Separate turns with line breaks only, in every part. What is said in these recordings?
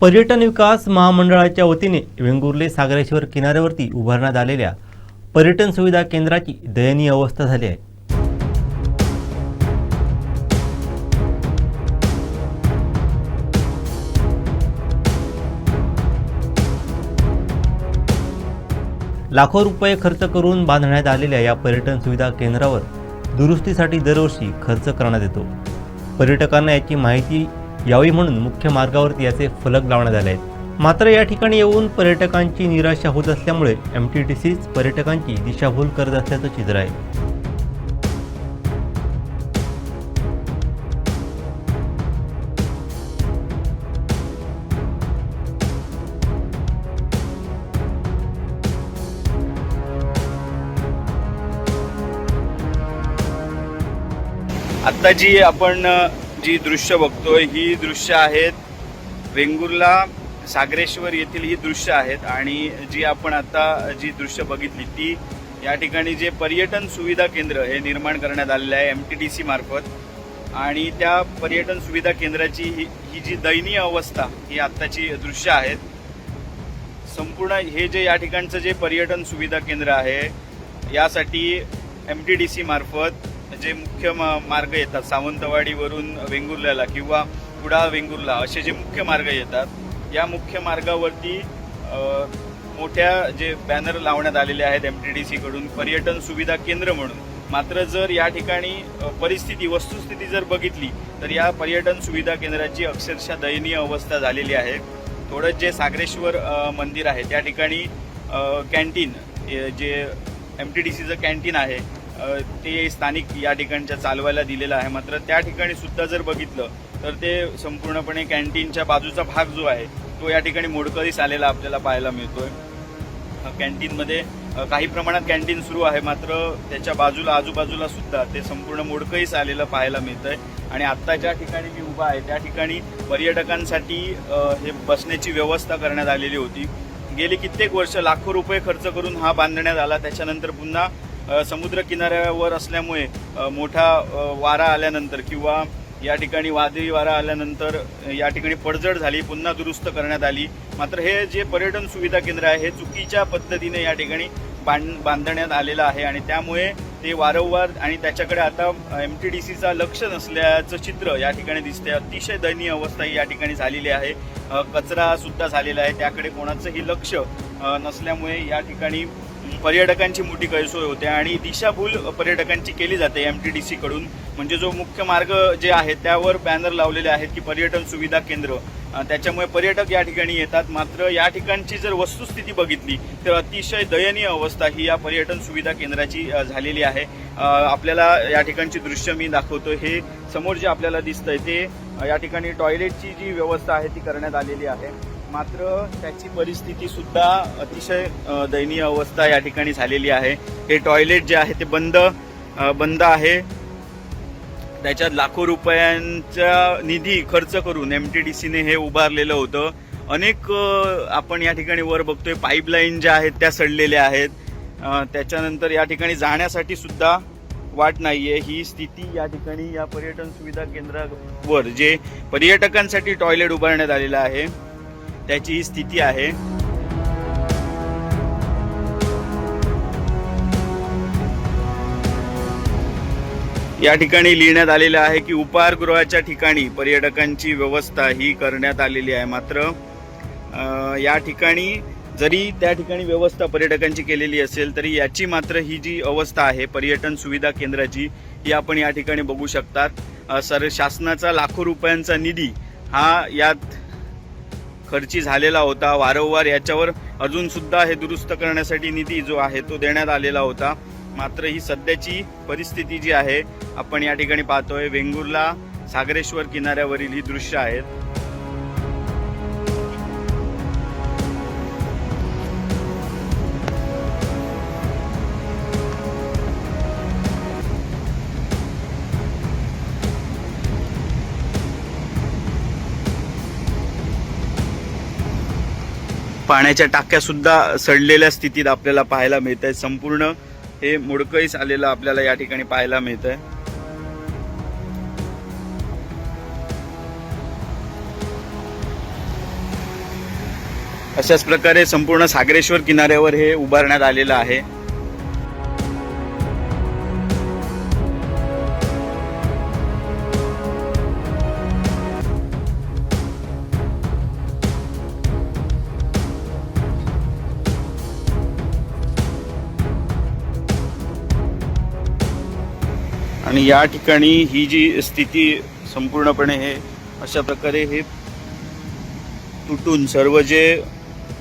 पर्यटन विकास महामंडळाच्या वतीने वेंगुर्ले सागरेश्वर किनाऱ्यावरती उभारण्यात आलेल्या पर्यटन सुविधा केंद्राची दयनीय अवस्था झाली आहे. लाखो रुपये खर्च करून बांधण्यात आलेल्या या पर्यटन सुविधा केंद्रावर दुरुस्तीसाठी दरवर्षी खर्च करण्यात येतो. पर्यटकांना याची माहिती यावी म्हणून मुख्य मार्गावरती याचे फलक लावण्यात आले आहेत. मात्र या ठिकाणी येऊन पर्यटकांची निराशा होत असल्यामुळे एम टी टी सीच पर्यटकांची दिशाभूल करत असल्याचं चित्र आहे.
आता जी आपण जी दृश्य बघतोय ही दृश्य आहेत वेंगुर्ला सागरेश्वर येथील ही दृश्य आहेत आणि जी आपण आता जी दृश्य बघितली ती या ठिकाणी जे पर्यटन सुविधा केंद्र हे निर्माण करण्यात आलेलं आहे एम टी डी सी मार्फत. आणि त्या पर्यटन सुविधा केंद्राची ही ही जी दयनीय अवस्था ही आत्ताची दृश्य आहेत. संपूर्ण हे जे या ठिकाणचं जे पर्यटन सुविधा केंद्र आहे यासाठी एम टी डी सी मार्फत जे मुख्य मार्ग येतात सावंतवाडीवरून वेंगुर्ल्याला किंवा कुडाळ वेंगुर्ला असे जे मुख्य मार्ग येतात या मुख्य मार्गावरती मोठ्या जे बॅनर लावण्यात आलेले आहेत एम टी डी सीकडून पर्यटन सुविधा केंद्र म्हणून मात्र जर या ठिकाणी परिस्थिती वस्तुस्थिती जर बघितली तर या पर्यटन सुविधा केंद्राची अक्षरशः दयनीय अवस्था झालेली आहे. थोडं जे सागरेश्वर मंदिर आहे त्या ठिकाणी कॅन्टीन जे एम टी डी सीचं कॅन्टीन आहे ते स्थानिक या ठिकाणच्या चालवायला दिलेलं आहे. मात्र त्या ठिकाणी सुद्धा जर बघितलं तर ते संपूर्णपणे कॅन्टीनच्या बाजूचा भाग जो आहे तो या ठिकाणी मोडकळीस आलेला आपल्याला पाहायला मिळतोय. कॅन्टीनमध्ये काही प्रमाणात कॅन्टीन सुरू आहे मात्र त्याच्या बाजूला आजूबाजूला सुद्धा ते संपूर्ण मोडकळीस आलेलं पाहायला मिळतंय. आणि आत्ता ज्या ठिकाणी मी उभा आहे त्या ठिकाणी पर्यटकांसाठी हे बसण्याची व्यवस्था करण्यात आलेली होती. गेली कित्येक वर्ष लाखो रुपये खर्च करून हा बांधण्यात आला. त्याच्यानंतर पुन्हा समुद्र किनाऱ्यावर असल्यामुळे मोठा वारा आल्यानंतर किंवा या ठिकाणी वादळी वारा आल्यानंतर या ठिकाणी पडझड झाली पुन्हा दुरुस्त करण्यात आली. मात्र हे जे पर्यटन सुविधा केंद्र आहे हे चुकीच्या पद्धतीने या ठिकाणी बांध बांधण्यात आलेलं आहे आणि त्यामुळे ते वारंवार आणि त्याच्याकडे आता एम टी डी सीचा लक्ष नसल्याचं चित्र या ठिकाणी दिसते अतिशय दयनीय अवस्था ही या ठिकाणी झालेली आहे. कचरासुद्धा कचरा सुद्धा झालेला आहे. त्याकडे कोणाचंही लक्ष नसल्यामुळे या ठिकाणी पर्यटकांची मोठी गैरसोय होते आणि दिशाभूल पर्यटकांची केली जाते एम टी डी सीकडून म्हणजे जो मुख्य मार्ग जे आहे त्यावर बॅनर लावलेले आहेत की पर्यटन सुविधा केंद्र. त्याच्यामुळे पर्यटक या ठिकाणी येतात. मात्र या ठिकाणची जर वस्तुस्थिती बघितली तर अतिशय दयनीय अवस्था ही या पर्यटन सुविधा केंद्राची झालेली आहे. आपल्याला या ठिकाणची दृश्य मी दाखवतो हे समोर जे आपल्याला दिसतंय ते या ठिकाणी टॉयलेटची जी व्यवस्था आहे ती करण्यात आलेली आहे. मात्र त्याची परिस्थिती सुद्धा अतिशय दयनीय अवस्था या ठिकाणी झालेली आहे. हे टॉयलेट जे आहे ते बंद बंद आहे. त्याच्यात लाखो रुपयांचा निधी खर्च करून एम टी डी सीने हे उभारलेलं होतं. अनेक आपण या ठिकाणी वर बघतोय पाईपलाईन ज्या आहेत त्या सडलेल्या आहेत. त्याच्यानंतर या ठिकाणी जाण्यासाठी सुद्धा वाट नाहीये. ही स्थिती या ठिकाणी या पर्यटन सुविधा केंद्रावर जे पर्यटकांसाठी टॉयलेट उभारण्यात आलेलं आहे. त्याची ही स्थिती आहे. या ठिकाणी लिहिण्यात आलेलं आहे की उपहारगृहाच्या ठिकाणी पर्यटकांची व्यवस्था ही करण्यात आलेली आहे. मात्र या ठिकाणी जरी त्या ठिकाणी व्यवस्था पर्यटकांची केलेली असेल तरी याची मात्र ही जी अवस्था आहे पर्यटन सुविधा केंद्राची ही आपण या ठिकाणी बघू शकतात. सर शासनाचा लाखो रुपयांचा निधी हा यात खर्ची झालेला होता. वारंवार याच्यावर अजून सुद्धा हे दुरुस्त करण्यासाठी निधी जो आहे तो देण्यात आलेला होता. मात्र ही सध्याची परिस्थिती जी आहे आपण या ठिकाणी पाहतोय वेंगुर्ला सागरेश्वर किनाऱ्यावरील ही दृश्य आहेत. पाण्याच्या टाक्या सुद्धा सडलेल्या स्थितीत आपल्याला पाहायला मिळत आहे संपूर्ण हे मोडकळीस आलेलं आपल्याला या ठिकाणी पाहायला मिळत आहे अशाच प्रकारे संपूर्ण सागरेश्वर किनाऱ्यावर हे उभारण्यात आलेलं आहे. आणि या ठिकाणी ही जी स्थिती संपूर्णपणे हे अशा प्रकारे हे तुटून सर्व जे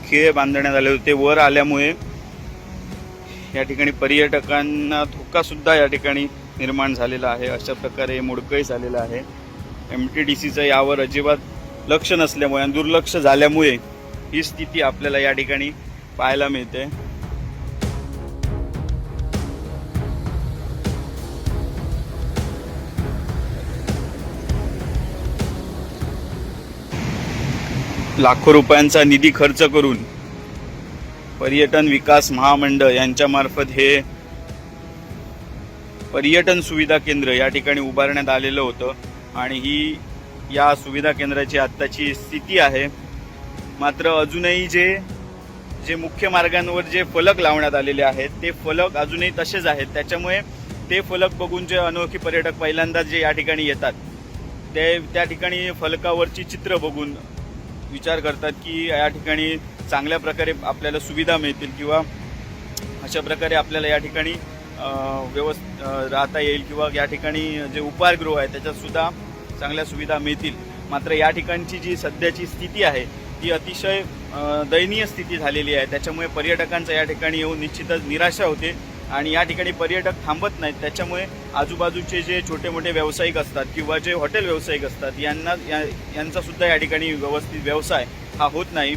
खिळे बांधण्यात आले होते वर आल्यामुळे या ठिकाणी पर्यटकांना धोकासुद्धा या ठिकाणी निर्माण झालेला आहे अशा प्रकारे मोडकळी झालेलं आहे. एम टी डी सीचं यावर अजिबात लक्ष नसल्यामुळे आणि दुर्लक्ष झाल्यामुळे ही स्थिती आपल्याला या ठिकाणी पाहायला मिळते. लाखो रुपयांचा निधी खर्च करून पर्यटन विकास महामंडळ यांच्यामार्फत हे पर्यटन सुविधा केंद्र या ठिकाणी उभारण्यात आलेलं होतं. आणि ही या सुविधा केंद्राची आत्ताची स्थिती आहे. मात्र अजूनही जे जे मुख्य मार्गांवर जे फलक लावण्यात आलेले आहेत ते फलक अजूनही तसेच आहेत. त्याच्यामुळे ते फलक बघून जे अनोळखी पर्यटक पहिल्यांदा जे या ठिकाणी येतात ते त्या ठिकाणी फलकावरची चित्र बघून विचार करतात की या ठिकाणी चांगल्या प्रकारे आपल्याला सुविधा मिळतील किंवा अशा प्रकारे आपल्याला या ठिकाणी व्यवस्थ राहता येईल किंवा या ठिकाणी जे उपाहारगृह आहे त्याच्यातसुद्धा चांगल्या सुविधा मिळतील. मात्र या ठिकाणची जी सध्याची स्थिती आहे ती अतिशय दयनीय स्थिती झालेली आहे. त्याच्यामुळे पर्यटकांचा या ठिकाणी येऊन निश्चितच निराशा होते आणि या ठिकाणी पर्यटक थांबत नाहीत. त्याच्यामुळे आजूबाजूचे जे छोटे मोठे व्यावसायिक असतात किंवा जे हॉटेल व्यावसायिक असतात यांना या यांचा सुद्धा या ठिकाणी व्यवस्थित व्यवसाय हा होत नाही.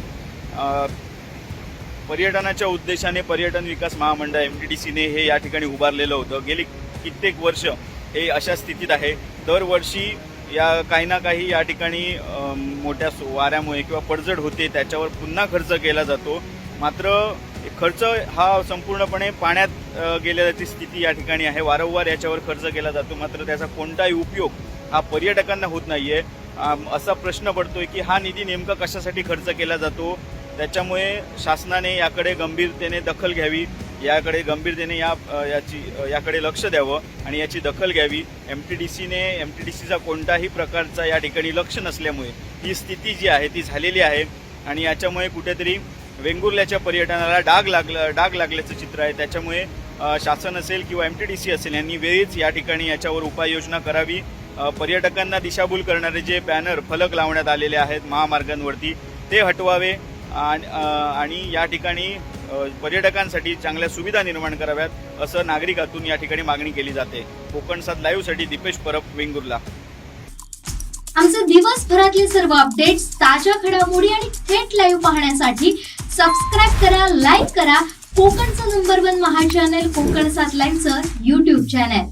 पर्यटनाच्या उद्देशाने पर्यटन विकास महामंडळ एम टी डी सीने हे या ठिकाणी उभारलेलं होतं. गेली कित्येक वर्ष हे अशा स्थितीत आहे. दरवर्षी या काही ना काही या ठिकाणी मोठ्या वाऱ्यामुळे किंवा पडझड होते त्याच्यावर पुन्हा खर्च केला जातो. मात्र खर्च हा संपूर्णपणे पाण्यात गेल्याची स्थिती या ठिकाणी आहे. वारंवार याच्यावर खर्च केला जातो. मात्र त्याचा कोणताही उपयोग हा पर्यटकांना होत नाही आहे असा प्रश्न पडतोय की हा निधी नेमका कशासाठी खर्च केला जातो? त्याच्यामुळे शासनाने याकडे गंभीरतेने दखल घ्यावी याकडे गंभीरतेने या याची याकडे लक्ष द्यावं आणि याची दखल घ्यावी. एम टी डी सीने एम टी डी सीचा कोणताही प्रकारचा या ठिकाणी लक्ष नसल्यामुळे ही स्थिती जी आहे ती झालेली आहे. आणि याच्यामुळे कुठेतरी वेंगुर्ल्याच्या पर्यटनाला डाग लागला डाग लागल्याचं चित्र आहे. त्याच्यामुळे शासन असेल किंवा एम टी डी सी असेल यांनी वेळीच या ठिकाणी याच्यावर उपाययोजना करावी. पर्यटकांना दिशाभूल करणारे जे बॅनर फलक लावण्यात आलेले आहेत महामार्गांवरती ते हटवावे आणि या ठिकाणी पर्यटकांसाठी चांगल्या सुविधा निर्माण कराव्यात असं नागरिकातून या ठिकाणी मागणी केली जाते. कोकण सात लाईव्हसाठी दीपेश परब वेंगुर्ला.
आमचे दिवसभरातले सर्व अपडेट्स ताज्या घडामोडी आणि थेट लाईव्ह पाहण्यासाठी सबस्क्राईब करा लाईक करा. कोकणचं नंबर वन महा चॅनल कोकण सात लाईव्हचं युट्यूब चॅनल